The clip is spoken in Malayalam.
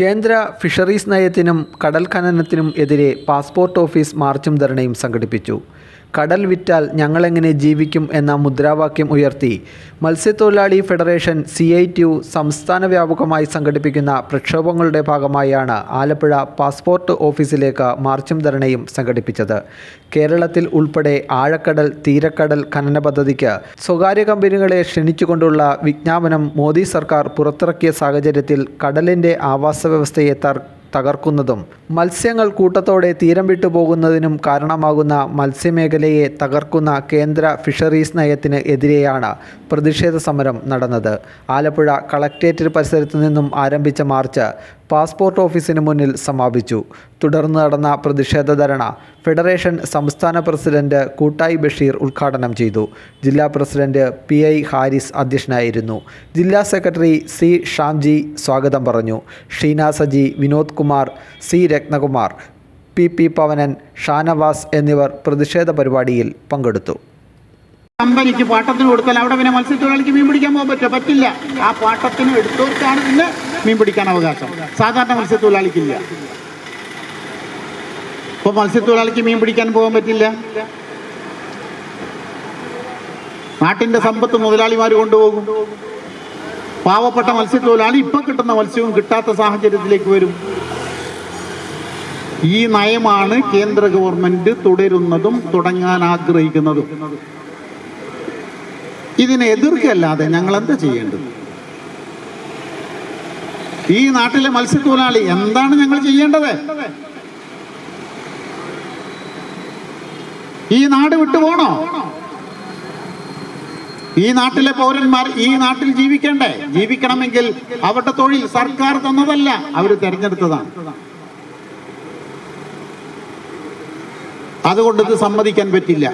കേന്ദ്ര ഫിഷറീസ് നയത്തിനും കടൽ ഖനനത്തിനും എതിരെ പാസ്പോർട്ട് ഓഫീസ് മാർച്ചും ധർണയും സംഘടിപ്പിച്ചു. കടൽ വിറ്റാൽ ഞങ്ങളെങ്ങനെ ജീവിക്കും എന്ന മുദ്രാവാക്യം ഉയർത്തി. മത്സ്യത്തൊഴിലാളി federation C I T U സംസ്ഥാന വ്യാപകമായി സംഘടിപ്പിക്കുന്ന പ്രക്ഷോഭങ്ങളുടെ ഭാഗമായാണ് ആലപ്പുഴ പാസ്പോർട്ട് ഓഫീസിലേക്ക് മാർച്ചും ധരണയും സംഘടിപ്പിച്ചത്. കേരളത്തിൽ ഉൾപ്പെടെ ആഴക്കടൽ തീരക്കടൽ ഖനന പദ്ധതിക്ക് സ്വകാര്യ കമ്പനികളെ ക്ഷണിച്ചുകൊണ്ടുള്ള വിജ്ഞാപനം മോദി സർക്കാർ പുറത്തിറക്കിയ സാഹചര്യത്തിൽ കടലിന്റെ ആവാസ വ്യവസ്ഥയെ തർ തകർക്കുന്നതും മത്സ്യങ്ങൾ കൂട്ടത്തോടെ തീരം വിട്ടു പോകുന്നതിനും കാരണമാകുന്ന മത്സ്യമേഖലയെ തകർക്കുന്ന കേന്ദ്ര ഫിഷറീസ് നയത്തിന് എതിരെയാണ് പ്രതിഷേധ സമരം നടന്നത്. ആലപ്പുഴ കളക്ട്രേറ്റ് പരിസരത്തു നിന്നും ആരംഭിച്ച മാർച്ച് പാസ്പോർട്ട് ഓഫീസിന് മുന്നിൽ സമാപിച്ചു. തുടർന്ന് നടന്ന പ്രതിഷേധ ധരണ ഫെഡറേഷൻ സംസ്ഥാന പ്രസിഡന്റ് കൂട്ടായി ബഷീർ ഉദ്ഘാടനം ചെയ്തു. ജില്ലാ പ്രസിഡന്റ് പി ഐ ഹാരിസ് അധ്യക്ഷനായിരുന്നു. ജില്ലാ സെക്രട്ടറി സി ഷാംജി സ്വാഗതം പറഞ്ഞു. Sheena Saji Vinod Kumar C Ratnakumar P P Pavanan Shanavas എന്നിവർ പ്രതിഷേധ പരിപാടിയിൽ പങ്കെടുത്തു. കമ്പനിക്ക് പാട്ടത്തിന് കൊടുത്താൽ അവിടെ പിന്നെ മത്സ്യത്തൊഴിലാളിക്ക് മീൻ പിടിക്കാൻ പോകാൻ പറ്റില്ല. ആ പാട്ടത്തിന് എടുത്തവർക്കാണ് പിന്നെ മീൻ പിടിക്കാൻ അവകാശം. സാധാരണ മത്സ്യത്തൊഴിലാളിക്കില്ല. ഇപ്പൊ മത്സ്യത്തൊഴിലാളിക്ക് മീൻ പിടിക്കാൻ പോകാൻ പറ്റില്ല? നാട്ടിന്റെ സമ്പത്ത് മുതലാളിമാർ കൊണ്ടുപോകും. പാവപ്പെട്ട മത്സ്യത്തൊഴിലാളി ഇപ്പൊ കിട്ടുന്ന മത്സ്യവും കിട്ടാത്ത സാഹചര്യത്തിലേക്ക് വരും. ഈ നയമാണ് കേന്ദ്ര ഗവൺമെന്റ് തുടരുന്നതും തുടങ്ങാൻ ആഗ്രഹിക്കുന്നതും. ഇതിനെ എതിർക്കല്ലാതെ ഞങ്ങൾ എന്താ ചെയ്യേണ്ടത്? ഈ നാട്ടിലെ മത്സ്യത്തൊഴിലാളി എന്താണ് ഞങ്ങൾ ചെയ്യേണ്ടത്? ഈ നാട് വിട്ടുപോണോ ഈ നാട്ടിലെ പൗരന്മാർ ഈ നാട്ടിൽ ജീവിക്കണ്ടേ? ജീവിക്കണമെങ്കിൽ അവരുടെ തൊഴിൽ സർക്കാർ തന്നതല്ല അവർ തിരഞ്ഞെടുത്തതാണ്. അതുകൊണ്ട് ഇത് സമ്മതിക്കാൻ പറ്റില്ല.